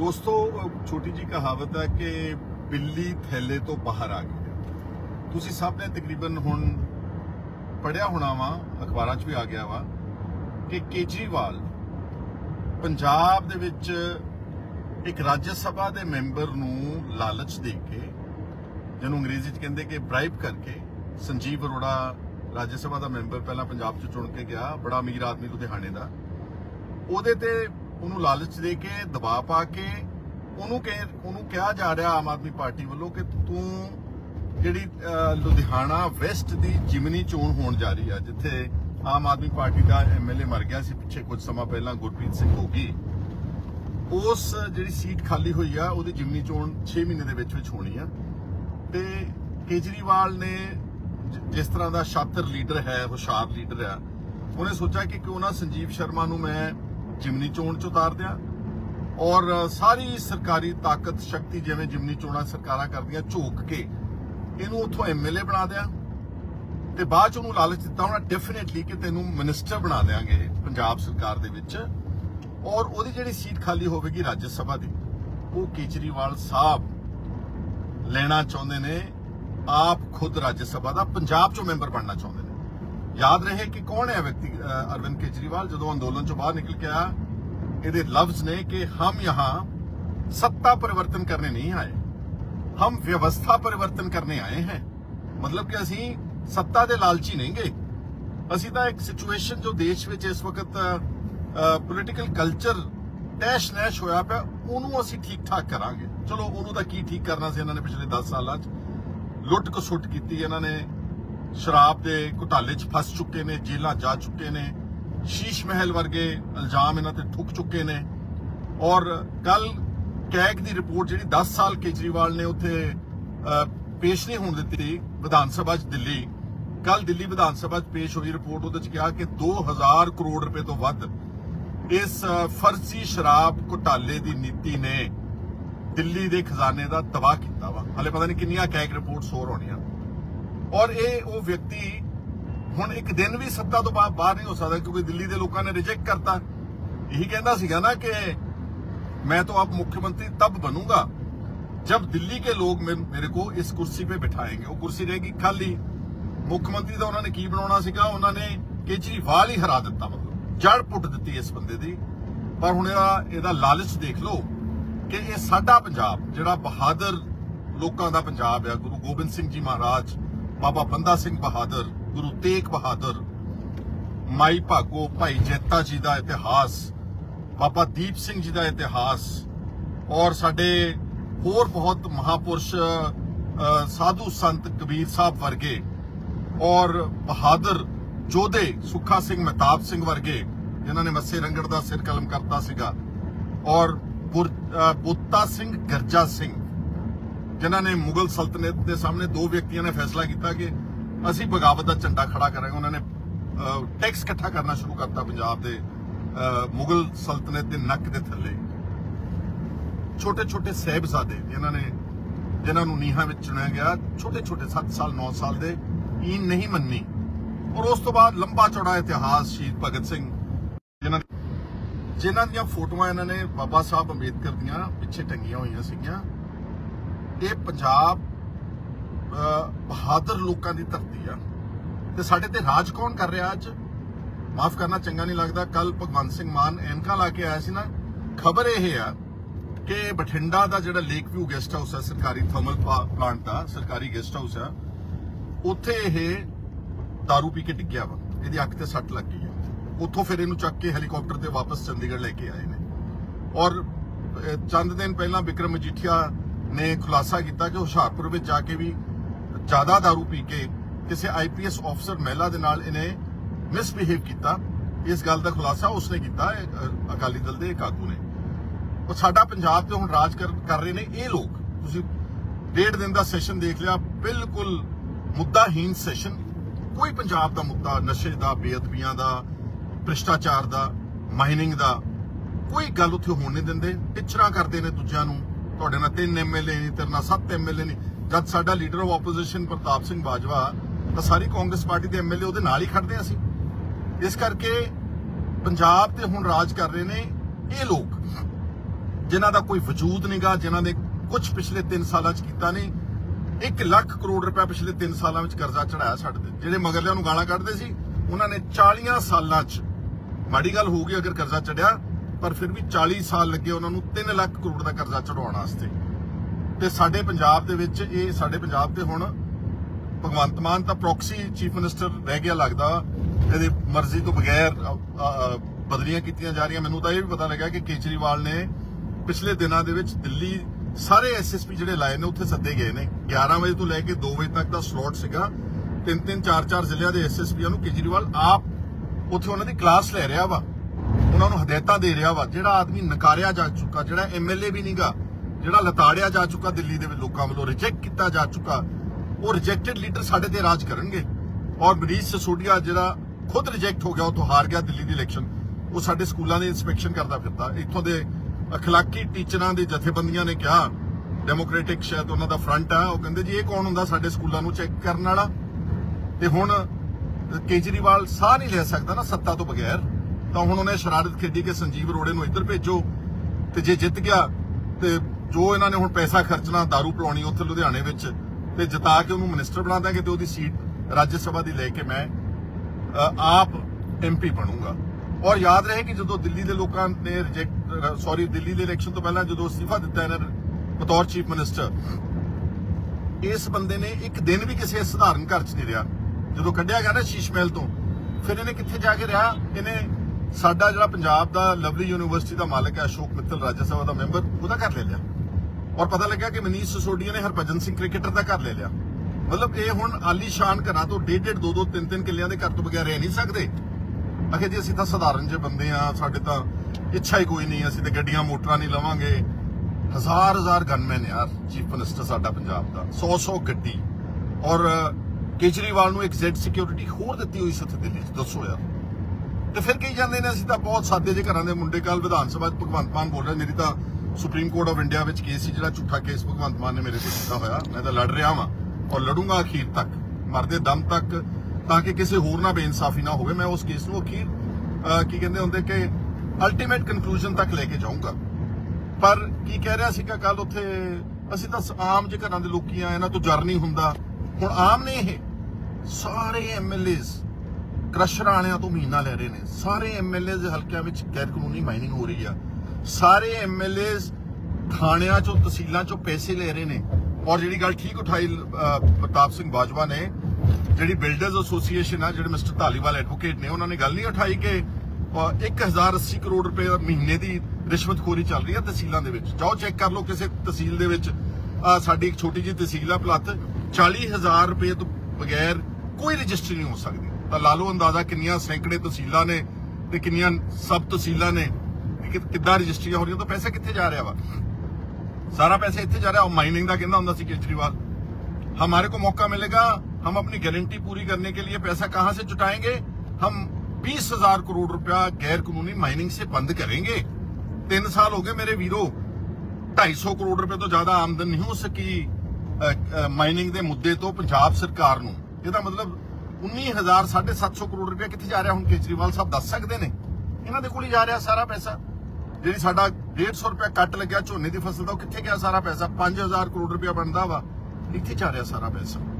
ਦੋਸਤੋ, ਛੋਟੀ ਜੀ ਕਹਾਵਤ ਹੈ ਕਿ ਬਿੱਲੀ ਥੈਲੇ ਤੋਂ ਬਾਹਰ ਆ ਗਈ ਹੈ। ਤੁਸੀਂ ਸਭ ਨੇ ਤਕਰੀਬਨ ਹੁਣ ਪੜਿਆ ਹੋਣਾ ਵਾ, ਅਖਬਾਰਾਂ 'ਚ ਵੀ ਆ ਗਿਆ ਵਾ, ਕਿ ਕੇਜਰੀਵਾਲ ਪੰਜਾਬ ਦੇ ਵਿੱਚ ਇੱਕ ਰਾਜ ਸਭਾ ਦੇ ਮੈਂਬਰ ਨੂੰ ਲਾਲਚ ਦੇ ਕੇ, ਜਿਹਨੂੰ ਅੰਗਰੇਜ਼ੀ 'ਚ ਕਹਿੰਦੇ ਕਿ ਬ੍ਰਾਈਬ ਕਰਕੇ ਸੰਜੀਵ ਅਰੋੜਾ ਰਾਜ ਸਭਾ ਦਾ ਮੈਂਬਰ ਪਹਿਲਾਂ ਪੰਜਾਬ 'ਚ ਚੁਣ ਕੇ ਗਿਆ, ਬੜਾ ਅਮੀਰ ਆਦਮੀ ਲੁਧਿਆਣੇ ਦਾ। ਉਹਦੇ ਤੇ ਉਹਨੂੰ ਲਾਲਚ ਦੇ ਕੇ, ਦਬਾਅ ਪਾ ਕੇ, ਉਹਨੂੰ ਕਿ ਉਹਨੂੰ ਕਿਹਾ ਜਾ ਰਿਹਾ ਆਮ ਆਦਮੀ ਪਾਰਟੀ ਵੱਲੋਂ ਕਿ ਤੂੰ ਜਿਹੜੀ ਲੁਧਿਆਣਾ ਵੈਸਟ ਦੀ ਜਿਮਨੀ ਚੋਣ ਹੋਣ ਜਾ ਰਹੀ ਆ, ਜਿੱਥੇ ਆਮ ਆਦਮੀ ਪਾਰਟੀ ਦਾ ਐਮਐਲਏ ਮਰ ਗਿਆ ਸੀ ਪਿੱਛੇ ਕੁਝ ਸਮਾਂ ਪਹਿਲਾਂ, ਗੁਰਪ੍ਰੀਤ ਸਿੰਘ ਹੋਗੀ ਉਸ ਜਿਹੜੀ ਸੀਟ ਖਾਲੀ ਹੋਈ ਆ, ਉਹਦੀ ਜਿਮਨੀ ਚੋਣ 6 ਮਹੀਨੇ ਦੇ ਵਿੱਚ ਵਿੱਚ ਹੋਣੀ ਆ। ਤੇ ਕੇਜਰੀਵਾਲ ਨੇ ਜਿਸ ਤਰ੍ਹਾਂ ਦਾ ਸ਼ਾਤਰ ਲੀਡਰ ਹੈ, ਹੁਸ਼ਿਆਰ ਲੀਡਰ ਆ, ਉਹਨੇ ਸੋਚਿਆ ਕਿ ਕਿਉਂ ਨਾ ਸੰਜੀਵ ਸ਼ਰਮਾ ਨੂੰ ਮੈਂ ਜਿਮਨੀ ਚੋਣ ਚ ਉਤਾਰ ਦਿਆਂ ਔਰ ਸਾਰੀ ਸਰਕਾਰੀ ਤਾਕਤ, ਸ਼ਕਤੀ ਜਿਵੇਂ ਜਿਮਨੀ ਚੋਣਾਂ ਸਰਕਾਰਾਂ ਕਰਦੀਆਂ, ਝੋਕ ਕੇ ਇਹਨੂੰ ਉੱਥੋਂ ਐਮਐਲਏ ਬਣਾ ਦਿਆਂ। ਤੇ ਬਾਅਦ ਚ ਉਹਨੂੰ ਲਾਲਚ ਦਿੱਤਾ ਹੋਣਾ ਡੈਫੀਨਿਟਲੀ ਕਿ ਤੈਨੂੰ ਮਿਨਿਸਟਰ ਬਣਾ ਦੇਾਂਗੇ ਪੰਜਾਬ ਸਰਕਾਰ ਦੇ ਵਿੱਚ। ਔਰ ਉਹਦੀ ਜਿਹੜੀ ਸੀਟ ਖਾਲੀ ਹੋਵੇਗੀ ਰਾਜ ਸਭਾ ਦੀ, ਉਹ ਕੇਜਰੀਵਾਲ ਸਾਹਿਬ ਲੈਣਾ ਚਾਹੁੰਦੇ ਨੇ। ਆਪ ਖੁਦ ਰਾਜ ਸਭਾ ਦਾ ਪੰਜਾਬ ਚੋਂ ਮੈਂਬਰ ਬਣਨਾ ਚਾਹੁੰਦੇ ਨੇ। ਯਾਦ ਰਹੇ ਕਿ ਕੌਣ ਹੈ ਵਿਅਕਤੀ ਅਰਵਿੰਦ ਕੇਜਰੀਵਾਲ, ਜਦੋਂ ਅੰਦੋਲਨ ਚੋਂ ਬਾਹਰ ਨਿਕਲ ਕੇ ਆਇਆ? ਇਹਦੇ ਲਫ਼ਜ਼ ਨੇ ਕਿ ਹਮ ਯਹਾਂ ਸੱਤਾ ਪਰਿਵਰਤਨ ਕਰਨੇ ਨਹੀਂ ਆਏ। ਹਮ ਵਿਵਸਥਾ ਪਰਿਵਰਤਨ ਕਰਨੇ ਆਏ हैं ਮਤਲਬ ਕਿ ਅਸੀਂ ਸੱਤਾ ਦੇ ਲਾਲਚੀ ਨਹੀਂ ਗਏ। ਅਸੀਂ ਤਾਂ ਇੱਕ ਸਿਚੁਏਸ਼ਨ ਜੋ ਦੇਸ਼ ਵਿੱਚ ਇਸ ਵਕਤ ਪੋਲੀਟੀਕਲ ਕਲਚਰ ਟੈਸ਼ ਨੈਸ਼ ਹੋਇਆ ਪਿਆ, ਉਹਨੂੰ ਅਸੀਂ ਠੀਕ ਠਾਕ ਕਰਾਂਗੇ। ਚਲੋ, ਉਹਨੂੰ ਤਾਂ ਕੀ ਠੀਕ ਕਰਨਾ ਸੀ ਇਹਨਾਂ ਨੇ ਪਿਛਲੇ 10 ਸਾਲਾਂ 'ਚ? ਲੁੱਟ ਕਸੁੱਟ ਕੀਤੀ ਇਹਨਾਂ ਨੇ। ਸ਼ਰਾਬ ਦੇ ਘੁਟਾਲੇ 'ਚ ਫਸ ਚੁੱਕੇ ਨੇ ਜੇਲਾਂ ਜਾ ਚੁੱਕੇ ਨੇ, ਸ਼ੀਸ਼ ਮਹਿਲ ਵਰਗੇ ਇਲਜ਼ਾਮ ਇਹਨਾਂ ਤੇ ਠੁੱਕ ਚੁੱਕੇ ਨੇ। ਔਰ ਕੱਲ ਕੈਗ ਦੀ ਰਿਪੋਰਟ ਜਿਹੜੀ 10 ਸਾਲ ਕੇਜਰੀਵਾਲ ਨੇ ਉੱਥੇ ਪੇਸ਼ ਨਹੀਂ ਹੋਣ ਦਿੱਤੀ ਵਿਧਾਨ ਸਭਾ 'ਚ ਦਿੱਲੀ। ਕੱਲ ਦਿੱਲੀ ਵਿਧਾਨ ਸਭਾ 'ਚ ਪੇਸ਼ ਹੋਈ ਰਿਪੋਰਟ, ਉਹਦੇ 'ਚ ਕਿਹਾ ਕਿ 2000 ਕਰੋੜ ਰੁਪਏ ਤੋਂ ਵੱਧ ਇਸ ਫਰਜ਼ੀ ਸ਼ਰਾਬ ਘੁਟਾਲੇ ਦੀ ਨੀਤੀ ਨੇ ਦਿੱਲੀ ਦੇ ਖਜ਼ਾਨੇ ਦਾ ਤਬਾਹ ਕੀਤਾ ਵਾ। ਹਲੇ ਪਤਾ ਨਹੀਂ ਕਿੰਨੀਆਂ ਕੈਕ ਰਿਪੋਰਟਸ ਹੋਰ ਹੋਣੀਆਂ। ਔਰ ਇਹ ਉਹ ਵਿਅਕਤੀ ਹੁਣ ਇੱਕ ਦਿਨ ਵੀ ਸੱਤਾ ਤੋਂ ਬਾ- ਬਾਹਰ ਨਹੀਂ ਹੋ ਸਕਦਾ ਕਿਉਂਕਿ ਦਿੱਲੀ ਦੇ ਲੋਕਾਂ ਨੇ ਰਿਜੈਕਟ ਕਰਤਾ ਇਹੀ ਕਹਿੰਦਾ ਸੀਗਾ ਨਾ ਕਿ मैं तो अब मुख्यमंत्री तब बनूंगा जब दिल्ली के लोग मे- मेरे को इस कुर्सी पे बिठाएंगे वो कुर्सी रहेगी खाली ਮੁੱਖ ਮੰਤਰੀ ਦਾ ਉਹਨਾਂ ਨੇ ਕੀ ਬਣਾਉਣਾ ਸੀਗਾ ਉਹਨਾਂ ਨੇ ਕੇਜਰੀਵਾਲ ਹੀ ਹਰਾ ਦਿੱਤਾ ਮਤਲਬ ਜੜ ਪੁੱਟ ਦਿੱਤੀ ਇਸ ਬੰਦੇ ਦੀ ਪਰ ਹੁਣ ਇਹਦਾ ਇਹਦਾ ਲਾਲਚ ਦੇਖ ਲਓ ਕਿ ਇਹ ਸਾਡਾ ਪੰਜਾਬ ਜਿਹੜਾ ਬਹਾਦਰ ਲੋਕਾਂ ਦਾ ਪੰਜਾਬ ਹੈ ਗੁਰੂ ਗੋਬਿੰਦ ਸਿੰਘ ਜੀ ਮਹਾਰਾਜ ਬਾਬਾ ਬੰਦਾ ਸਿੰਘ ਬਹਾਦਰ, ਗੁਰੂ ਤੇਗ ਬਹਾਦਰ, ਮਾਈ ਭਾਗੋ ਭਾਈ ਜੈਤਾ ਜੀ ਦਾ ਇਤਿਹਾਸ, ਬਾਬਾ ਦੀਪ ਸਿੰਘ ਜੀ ਦਾ ਇਤਿਹਾਸ, ਔਰ ਸਾਡੇ ਹੋਰ ਬਹੁਤ ਮਹਾਪੁਰਸ਼ ਸਾਧੂ ਸੰਤ ਕਬੀਰ ਸਾਹਿਬ ਵਰਗੇ, ਔਰ ਬਹਾਦਰ ਜੋਧੇ ਸੁੱਖਾ ਸਿੰਘ ਮਹਿਤਾਬ ਸਿੰਘ ਵਰਗੇ, ਜਿਨ੍ਹਾਂ ਨੇ ਮੱਸੇ ਰੰਗੜ ਦਾ ਸਿਰ ਕਲਮ ਕਰਤਾ ਸੀਗਾ, ਔਰ ਬੁੱਤਾ ਸਿੰਘ ਗਰਜਾ ਸਿੰਘ ਜਿਨ੍ਹਾਂ ਨੇ ਮੁਗਲ ਸਲਤਨਤ ਦੇ ਸਾਹਮਣੇ ਦੋ ਵਿਅਕਤੀਆਂ ਨੇ ਫੈਸਲਾ ਕੀਤਾ ਕਿ ਅਸੀਂ ਬਗਾਵਤ ਦਾ ਝੰਡਾ ਖੜਾ ਕਰਾਂਗੇ। ਉਹਨਾਂ ਨੇ ਟੈਕਸ ਇਕੱਠਾ ਕਰਨਾ ਸ਼ੁਰੂ ਕਰਤਾ ਪੰਜਾਬ ਦੇ ਮੁਗਲ ਸਲਤਨਤ ਦੇ ਨੱਕ ਦੇ ਥੱਲੇ। ਛੋਟੇ ਛੋਟੇ ਸਹਿਬਜ਼ਾਦੇ ਜਿਨ੍ਹਾਂ ਨੇ, ਜਿਨ੍ਹਾਂ ਨੂੰ ਨੀਹਾਂ ਵਿੱਚ ਚੁਣਿਆ ਗਿਆ ਛੋਟੇ ਛੋਟੇ 7 ਸਾਲ 9 ਸਾਲ ਦੇ, ਈਨ ਨਹੀਂ ਮੰਨੀ। ਔਰ ਉਸ ਤੋਂ ਬਾਅਦ ਲੰਬਾ ਚੌੜਾ ਇਤਿਹਾਸ ਸ਼ਹੀਦ ਭਗਤ ਸਿੰਘ ਜਿਨ੍ਹਾਂ ਜਿਨ੍ਹਾਂ ਦੀਆਂ ਫੋਟੋਆਂ ਇਹਨਾਂ ਨੇ ਬਾਬਾ ਸਾਹਿਬ ਅੰਬੇਦਕਰ ਦੀਆਂ ਪਿੱਛੇ ਟੰਗੀਆਂ ਹੋਈਆਂ ਸੀਗੀਆਂ। ਇਹ ਪੰਜਾਬ ਬਹਾਦਰ ਲੋਕਾਂ ਦੀ ਧਰਤੀ ਆ। ਤੇ ਸਾਡੇ ਤੇ ਰਾਜ ਕੌਣ ਕਰ ਰਿਹਾ ਅੱਜ? ਮਾਫ ਕਰਨਾ ਚੰਗਾ ਨਹੀਂ ਲੱਗਦਾ। ਕੱਲ ਭਗਵੰਤ ਸਿੰਘ ਮਾਨ ਐਨਕਾ ਲਾ ਕੇ ਆਇਆ ਸੀ ਨਾ, ਖਬਰ ਇਹ ਆ ਕਿ ਬਠਿੰਡਾ ਦਾ ਜਿਹੜਾ ਲੇਕ ਵਿਊ ਗੈਸਟ ਹਾਊਸ ਹੈ ਸਰਕਾਰੀ ਥਰਮਲ ਪਲਾਂਟ ਦਾ ਸਰਕਾਰੀ ਗੈਸਟ ਹਾਊਸ ਆ, ਉੱਥੇ ਇਹ दारू ਪੀ ਕੇ ਡਿੱਗਿਆ ਵਾ। ਇਹਦੀ ਅੱਖ ਤੇ ਸੱਟ ਲੱਗ ਗਈ ਹੈ ਉੱਥੋਂ ਫਿਰ ਇਹਨੂੰ ਚੱਕ ਕੇ ਹੈਲੀਕਾਪਟਰ ਤੇ ਵਾਪਸ ਚੰਡੀਗੜ੍ਹ ਲੈ ਕੇ ਆਏ ਨੇ। ਔਰ ਚੰਦ ਦਿਨ ਪਹਿਲਾਂ ਵਿਕਰਮ ਮਜੀਠੀਆ ਨੇ ਖੁਲਾਸਾ ਕੀਤਾ ਕਿ ਹੁਸ਼ਿਆਰਪੁਰ ਵਿੱਚ ਜਾ ਕੇ ਵੀ ਜ਼ਿਆਦਾ दारू ਪੀ ਕੇ ਕਿਸੇ ਆਈਪੀਐਸ ਅਫਸਰ ਮਹਿਲਾ ਦੇ ਨਾਲ ਇਹਨੇ ਮਿਸਬਿਹੇਵ ਕੀਤਾ। ਇਸ ਗੱਲ ਦਾ ਖੁਲਾਸਾ ਉਸਨੇ ਕੀਤਾ ਅਕਾਲੀ ਦਲ ਦੇ ਇੱਕ ਆਗੂ ਨੇ। ਉਹ ਸਾਡਾ ਪੰਜਾਬ ਤੇ ਹੁਣ ਰਾਜ ਕਰ ਕਰ ਰਹੇ ਨੇ ਇਹ ਲੋਕ। ਤੁਸੀਂ ਡੇਢ ਦਿਨ ਦਾ ਸੈਸ਼ਨ ਦੇਖ ਲਿਆ, ਬਿਲਕੁਲ ਮੁੱਦਾਹੀਨ ਸੈਸ਼ਨ ਕੋਈ ਪੰਜਾਬ ਦਾ ਮੁੱਦਾ, ਨਸ਼ੇ ਦਾ, ਬੇਅਦਬੀਆਂ ਦਾ, ਭ੍ਰਿਸ਼ਟਾਚਾਰ ਦਾ ਮਾਈਨਿੰਗ ਦਾ, ਕੋਈ ਗੱਲ ਉੱਥੇ ਹੋਣ ਨਹੀਂ ਦਿੰਦੇ। ਟਿਚਰਾਂ ਕਰਦੇ ਨੇ ਦੂਜਿਆਂ ਨੂੰ। ਤੁਹਾਡੇ ਨਾਲ ਤਿੰਨ ਐਮਐਲਏ ਨਹੀਂ, ਤੇਰੇ ਨਾਲ ਸੱਤ ਐਮਐਲਏ ਨਹੀਂ। ਜਦ ਸਾਡਾ leader of opposition Pratap Singh Bajwa, ਤਾਂ ਸਾਰੀ ਕਾਂਗਰਸ ਪਾਰਟੀ ਦੇ ਐਮਐਲਏ ਉਹਦੇ ਨਾਲ ਹੀ ਖੜਦੇ ਅਸੀਂ। ਇਸ ਕਰਕੇ ਪੰਜਾਬ ਤੇ ਹੁਣ ਰਾਜ ਕਰ ਰਹੇ ਨੇ ਇਹ ਲੋਕ, ਜਿਨ੍ਹਾਂ ਦਾ ਕੋਈ ਵਜੂਦ ਨਹੀਂਗਾ ਜਿਨ੍ਹਾਂ ਨੇ ਕੁਝ ਪਿਛਲੇ 3 ਸਾਲਾਂ 'ਚ ਕੀਤਾ ਨਹੀਂ। 1 ਲੱਖ ਕਰੋੜ ਰੁਪਏ ਪਿਛਲੇ 3 ਸਾਲਾਂ ਵਿੱਚ ਕਰਜ਼ਾ ਚੜਾਇਆ ਸਾਡੇ ਤੇ। ਜਿਹੜੇ ਮਗਰਲਿਆਂ ਨੂੰ ਗਾਲਾਂ ਕੱਢਦੇ ਸੀ, ਉਹਨਾਂ ਨੇ 40 ਸਾਲਾਂ 'ਚ, ਮਾੜੀ ਗੱਲ ਹੋਊਗੀ ਅਗਰ ਕਰਜ਼ਾ ਚੜਿਆ ਪਰ ਫਿਰ ਵੀ 40 ਸਾਲ ਲੱਗੇ ਉਹਨਾਂ ਨੂੰ 3 ਲੱਖ ਕਰੋੜ ਦਾ ਕਰਜ਼ਾ ਚੜਾਉਣ ਵਾਸਤੇ। ਤੇ ਸਾਡੇ ਪੰਜਾਬ ਦੇ ਵਿੱਚ ਇਹ ਸਾਡੇ ਪੰਜਾਬ ਤੇ ਹੁਣ ਭਗਵੰਤ ਮਾਨ ਤਾਂ ਪ੍ਰੋਕਸੀ ਚੀਫ ਮਿਨਿਸਟਰ ਰਹਿ ਗਿਆ ਲੱਗਦਾ। ਇਹਦੀ ਮਰਜ਼ੀ ਤੋਂ ਬਗੈਰ ਬਦਲੀਆਂ ਕੀਤੀਆਂ ਜਾ ਰਹੀਆਂ। ਮੈਨੂੰ ਤਾਂ ਇਹ ਵੀ ਪਤਾ ਲੱਗਾ ਕਿ ਕੇਜਰੀਵਾਲ ਨੇ ਪਿਛਲੇ ਦਿਨਾਂ ਦੇ ਵਿੱਚ ਦਿੱਲੀ ਸਾਰੇ ਐਸਐਸਪੀ ਜਿਹੜੇ ਲਾਏ ਨੇ, ਉੱਥੇ ਸੱਦੇ ਗਏ ਨੇ। 11 ਵਜੇ ਤੋਂ ਲੈ ਕੇ 2 ਵਜੇ ਤੱਕ ਦਾ ਸਲੋਟ ਸੀਗਾ। ਤਿੰਨ ਤਿੰਨ ਚਾਰ ਚਾਰ ਜ਼ਿਲ੍ਹਿਆਂ ਦੇ ਐਸਐਸਪੀਆਂ ਨੂੰ ਕੇਜਰੀਵਾਲ ਆਪ ਉੱਥੇ ਉਹਨਾਂ ਦੀ ਕਲਾਸ ਲੈ ਰਿਹਾ ਵਾ। ਉਹਨਾਂ ਨੂੰ ਹਦਾਇਤਾਂ ਦੇ ਰਿਹਾ ਵਾ, ਜਿਹੜਾ ਆਦਮੀ ਨਕਾਰਿਆ ਜਾ ਚੁੱਕਾ, ਜਿਹੜਾ ਐਮਐਲਏ ਵੀ ਨਹੀਂਗਾ ਜਿਹੜਾ ਲਤਾੜਿਆ ਜਾ ਚੁੱਕਾ ਦਿੱਲੀ ਦੇ ਵਿੱਚ ਲੋਕਾਂ ਵੱਲੋਂ ਰਿਜੈਕਟ ਕੀਤਾ ਜਾ ਚੁੱਕਾ, ਉਹ ਰਿਜੈਕਟਡ ਲੀਡਰ ਸਾਡੇ ਤੇ ਰਾਜ ਕਰਨਗੇ। ਔਰ ਮਨੀਸ਼ ਸਸੋਡੀਆ ਜਿਹੜਾ ਖੁਦ ਰਿਜੈਕਟ ਹੋ ਗਿਆ ਉੱਥੋਂ ਹਾਰ ਗਿਆ ਦਿੱਲੀ ਦੀ ਇਲੈਕਸ਼ਨ ਉਹ ਸਾਡੇ ਸਕੂਲਾਂ ਦੀ ਇਨਸਪੈਕਸ਼ਨ ਕਰਦਾ ਫਿਰਦਾ। ਇੱਥੋਂ ਦੇ ਅਖਲਾਕੀ ਟੀਚਰਾਂ ਦੇ ਜਥੇਬੰਦੀਆਂ ਨੇ ਕਿਹਾ ਡੈਮੋਕ੍ਰੈਟਿਕ ਸ਼ਾਇਦ ਉਹਨਾਂ ਦਾ ਫਰੰਟ ਆ, ਉਹ ਕਹਿੰਦੇ ਜੀ, ਇਹ ਕੌਣ ਹੁੰਦਾ ਸਾਡੇ ਸਕੂਲਾਂ ਨੂੰ ਚੈੱਕ ਕਰਨ ਵਾਲਾ? ਤੇ ਹੁਣ ਕੇਜਰੀਵਾਲ ਸਾਹ ਨਹੀਂ ਲੈ ਸਕਦਾ ਨਾ ਸੱਤਾ ਤੋਂ ਬਗੈਰ। ਤਾਂ ਹੁਣ ਉਹਨੇ ਸ਼ਰਾਰਤ ਖੇਡੀ ਕਿ ਸੰਜੀਵ ਅਰੋੜੇ ਨੂੰ ਇੱਧਰ ਭੇਜੋ ਤੇ ਜੇ ਜਿੱਤ ਗਿਆ ਤੇ ਜੋ ਇਹਨਾਂ ਨੇ ਹੁਣ ਪੈਸਾ ਖਰਚਣਾ, दारू ਪਲਾਉਣੀ ਉੱਥੇ ਲੁਧਿਆਣੇ ਵਿੱਚ ਤੇ ਜਿਤਾ ਕੇ ਉਹਨੂੰ ਮਿਨਿਸਟਰ ਬਣਾ ਦਾਂਗੇ ਤੇ ਉਹਦੀ ਸੀਟ ਰਾਜ ਸਭਾ ਦੀ ਲੈ ਕੇ ਮੈਂ ਆਪ ਐਮਪੀ ਬਣੂੰਗਾ। ਔਰ ਯਾਦ ਰਹੇ ਕਿ ਜਦੋਂ ਦਿੱਲੀ ਦੇ ਲੋਕਾਂ ਨੇ ਰਿਜੈਕਟ ਸੌਰੀ ਦਿੱਲੀ ਦੇ ਇਲੈਕਸ਼ਨ ਤੋਂ ਪਹਿਲਾਂ ਜਦੋਂ ਅਸਤੀਫਾ ਦਿੱਤਾ ਇਹਨਾਂ ਬਤੌਰ ਚੀਫ ਮਿਨਿਸਟਰ ਇਸ ਬੰਦੇ ਨੇ ਇੱਕ ਦਿਨ ਵੀ ਕਿਸੇ ਸਧਾਰਨ ਘਰ 'ਚ ਨਹੀਂ ਰਿਹਾ। ਜਦੋਂ ਕੱਢਿਆ ਗਿਆ ਨਾ ਸ਼ੀਸ਼ ਮਹਿਲ ਤੋਂ, ਫਿਰ ਇਹਨੇ ਕਿੱਥੇ ਜਾ ਕੇ ਰਿਹਾ? ਇਹਨੇ ਸਾਡਾ ਜਿਹੜਾ ਪੰਜਾਬ ਦਾ ਲਵਲੀ ਯੂਨੀਵਰਸਿਟੀ ਦਾ ਮਾਲਕ ਹੈ, ਅਸ਼ੋਕ ਮਿੱਤਲ, ਰਾਜ ਸਭਾ ਦਾ ਮੈਂਬਰ, ਉਹਦਾ ਘਰ ਲੈ ਲਿਆ। ਔਰ ਪਤਾ ਲੱਗਿਆ ਕਿ ਮਨੀਸ਼ ਸਿਸੋਡੀਆ ਨੇ ਹਰਭਜਨ ਸਿੰਘ ਕ੍ਰਿਕਟਰ ਦਾ ਘਰ ਲੈ ਲਿਆ। ਮਤਲਬ ਇਹ ਹੁਣ ਆਲੀਸ਼ਾਨ ਘਰਾਂ ਤੋਂ ਡੇਢ ਡੇਢ ਦੋ ਦੋ ਤਿੰਨ ਤਿੰਨ ਕਿੱਲਿਆਂ ਦੇ ਘਰ ਤੋਂ ਬਗੈਰ ਰਹਿ ਨਹੀਂ ਸਕਦੇ। ਅਖੇ ਜੀ, ਅਸੀਂ ਤਾਂ ਸਧਾਰਨ ਜਿਹੇ ਬੰਦੇ ਆ ਸਾਡੇ ਤਾਂ ਇੱਛਾ ਹੀ ਕੋਈ ਨਹੀਂ, ਅਸੀਂ ਤੇ ਗੱਡੀਆਂ, ਮੋਟਰਾਂ ਨਹੀਂ ਲਵਾਂਗੇ। ਹਜ਼ਾਰ ਹਜ਼ਾਰ ਗਨਮੈਨ ਯਾਰ, ਚੀਫ ਮਿਨਿਸਟਰ ਸਾਡਾ ਪੰਜਾਬ ਦਾ 100 100 ਗੱਡੀ। ਔਰ ਕੇਜਰੀਵਾਲ ਨੂੰ ਇੱਕ ਜ਼ੈਡ ਸਿਕਿਉਰਿਟੀ ਹੋਰ ਦਿੱਤੀ ਹੋਈ ਸੀ ਉੱਥੇ ਦਿੱਲੀ 'ਚ, ਦੱਸੋ ਯਾਰ। ਤੇ ਫਿਰ ਕਹੀ ਜਾਂਦੇ ਨੇ, ਅਸੀਂ ਤਾਂ ਬਹੁਤ ਸਾਦੇ ਜਿਹੇ ਘਰਾਂ ਦੇ ਮੁੰਡੇ ਕੱਲ ਵਿਧਾਨ ਸਭਾ 'ਚ ਭਗਵੰਤ ਮਾਨ ਬੋਲ ਰਿਹਾ, ਮੇਰੀ ਤਾਂ ਸੁਪਰੀਮ ਕੋਰਟ ਆਫ ਇੰਡੀਆ ਵਿੱਚ ਕੇਸ ਸੀ, ਜਿਹੜਾ ਝੂਠਾ ਕੇਸ ਭਗਵੰਤ ਮਾਨ ਨੇ ਮੇਰੇ ਤੇ ਕੀਤਾ ਹੋਇਆ। ਮੈਂ ਤਾਂ ਲੜ ਰਿਹਾ ਵਾਂ ਔਰ ਲੜੂੰਗਾ ਅਖੀਰ ਤੱਕ, ਮਰਦੇ ਦਮ ਤੱਕ, ਤਾਂ ਕਿ ਕਿਸੇ ਹੋਰ ਨਾਲ ਬੇਇਨਸਾਫੀ ਨਾ ਹੋਵੇ। ਮੈਂ ਉਸ ਕੇਸ ਨੂੰ ਅਖੀਰ ਕੀ ਕਹਿੰਦੇ ਹੁੰਦੇ ਕਿ ਅਲਟੀਮੇਟ ਕਨਕਲੂਜਨ ਤੱਕ ਲੈ ਕੇ ਜਾਊਂਗਾ। ਪਰ ਕੀ ਕਹਿ ਰਿਹਾ ਸੀਗਾ ਕੱਲ ਉੱਥੇ, ਅਸੀਂ ਤਾਂ ਆਮ ਜੇ ਘਰਾਂ ਦੇ ਲੋਕੀ ਆ, ਇਹਨਾਂ ਤੋਂ ਜਰ ਨਹੀਂ ਹੁੰਦਾ। ਹੁਣ ਆਮ ਨੇ ਇਹ। ਸਾਰੇ ਐਮਐਲਏਜ਼ ਕ੍ਰਸ਼ਰ ਆਣਿਆਂ ਤੋਂ ਮਹੀਨਾ ਲੈ ਰਹੇ ਨੇ। ਸਾਰੇ ਐਮਐਲਏਜ਼ ਹਲਕਿਆਂ ਵਿੱਚ ਗੈਰ ਕਾਨੂੰਨੀ ਮਾਈਨਿੰਗ ਹੋ ਰਹੀ ਆ। ਸਾਰੇ ਐਮਐਲਏਜ਼ ਥਾਣਿਆਂ ਚੋਂ ਤਹਿਸੀਲਾਂ ਚੋਂ ਪੈਸੇ ਲੈ ਰਹੇ ਨੇ। ਔਰ ਜਿਹੜੀ ਗੱਲ ਠੀਕ ਉਠਾਈ ਪ੍ਰਤਾਪ ਸਿੰਘ ਬਾਜਵਾ ਨੇ ਜਿਹੜੀ ਬਿਲਡਰਜ਼ ਐਸੋਸੀਏਸ਼ਨ ਆ ਜਿਹੜੇ ਮਿਸਟਰ ਧਾਲੀਵਾਲ ਐਡਵੋਕੇਟ ਨੇ ਉਹਨਾਂ ਨੇ ਗੱਲ ਨਹੀਂ ਉਠਾਈ ਕਿ ਅਹ, 1080 ਕਰੋੜ ਰੁਪਏ ਮਹੀਨੇ ਦੀ ਰਿਸ਼ਵਤਖੋਰੀ ਚੱਲ ਰਹੀ ਹੈ ਤਹਿਸੀਲਾਂ ਦੇ ਵਿੱਚ। ਜਾਓ ਚੈੱਕ ਕਰ ਲਓ ਕਿਸੇ ਤਹਿਸੀਲ ਦੇ ਵਿੱਚ। ਸਾਡੀ ਇੱਕ ਛੋਟੀ ਜਿਹੀ ਤਹਿਸੀਲ ਆ ਪਲੱਤ 40000 ਰੁਪਏ ਤੋਂ ਬਗੈਰ ਕੋਈ ਰਜਿਸਟਰੀ ਨਹੀਂ ਹੋ ਸਕਦੀ। ਤਾਂ ਲਾ ਲਓ ਅੰਦਾਜ਼ਾ ਕਿੰਨੀਆਂ ਸੈਂਕੜੇ ਤਹਿਸੀਲਾਂ ਨੇ ਤੇ ਕਿੰਨੀਆਂ ਸਬ ਤਹਿਸੀਲਾਂ ਨੇ ਕਿ ਕਿੱਦਾਂ ਰਜਿਸਟਰੀਆਂ ਹੋ ਰਹੀਆਂ ਤਾਂ ਪੈਸਾ ਕਿੱਥੇ ਜਾ ਰਿਹਾ ਵਾ सारा पैसा इतने जा रहा है और माइनिंग का कहना ਹੁੰਦਾ ਸੀ केजरीवाल हमारे को मौका मिलेगा हम अपनी गारंटी पूरी करने के लिए पैसा कहां से जुटाएंगे हम बीस हजार करोड़ रुपया गैर कानूनी माइनिंग से बंद करेंगे तीन साल हो गए मेरे वीरो 250 ਕਰੋੜ ਰੁਪਏ ਤੋਂ ਜ਼ਿਆਦਾ ਆਮਦਨ ਨਹੀਂ ਹੋ ਸਕੀ ਮਾਈਨਿੰਗ ਦੇ ਮੁੱਦੇ ਤੋਂ ਪੰਜਾਬ ਸਰਕਾਰ ਨੂੰ ਇਹਦਾ ਮਤਲਬ 19000 750 ਕਰੋੜ ਰੁਪਏ ਕਿੱਥੇ ਜਾ ਰਿਹਾ? ਹੁਣ ਕੇਜਰੀਵਾਲ ਸਾਹਿਬ ਦੱਸ ਸਕਦੇ ਨੇ। ਇਹਨਾਂ ਦੇ ਕੋਲ ਹੀ ਜਾ ਰਿਹਾ ਸਾਰਾ ਪੈਸਾ। ਜਿਹੜੀ ਸਾਡਾ 150 ਰੁਪਏ ਕੱਟ ਲੱਗਿਆ ਝੋਨੇ ਦੀ ਫਸਲ ਦਾ, ਉਹ ਕਿੱਥੇ ਗਿਆ ਸਾਰਾ ਪੈਸਾ? 5000 ਕਰੋੜ ਰੁਪਏ ਬਣਦਾ ਵਾ। ਇੱਥੇ ਜਾ ਰਿਹਾ ਸਾਰਾ ਪੈਸਾ।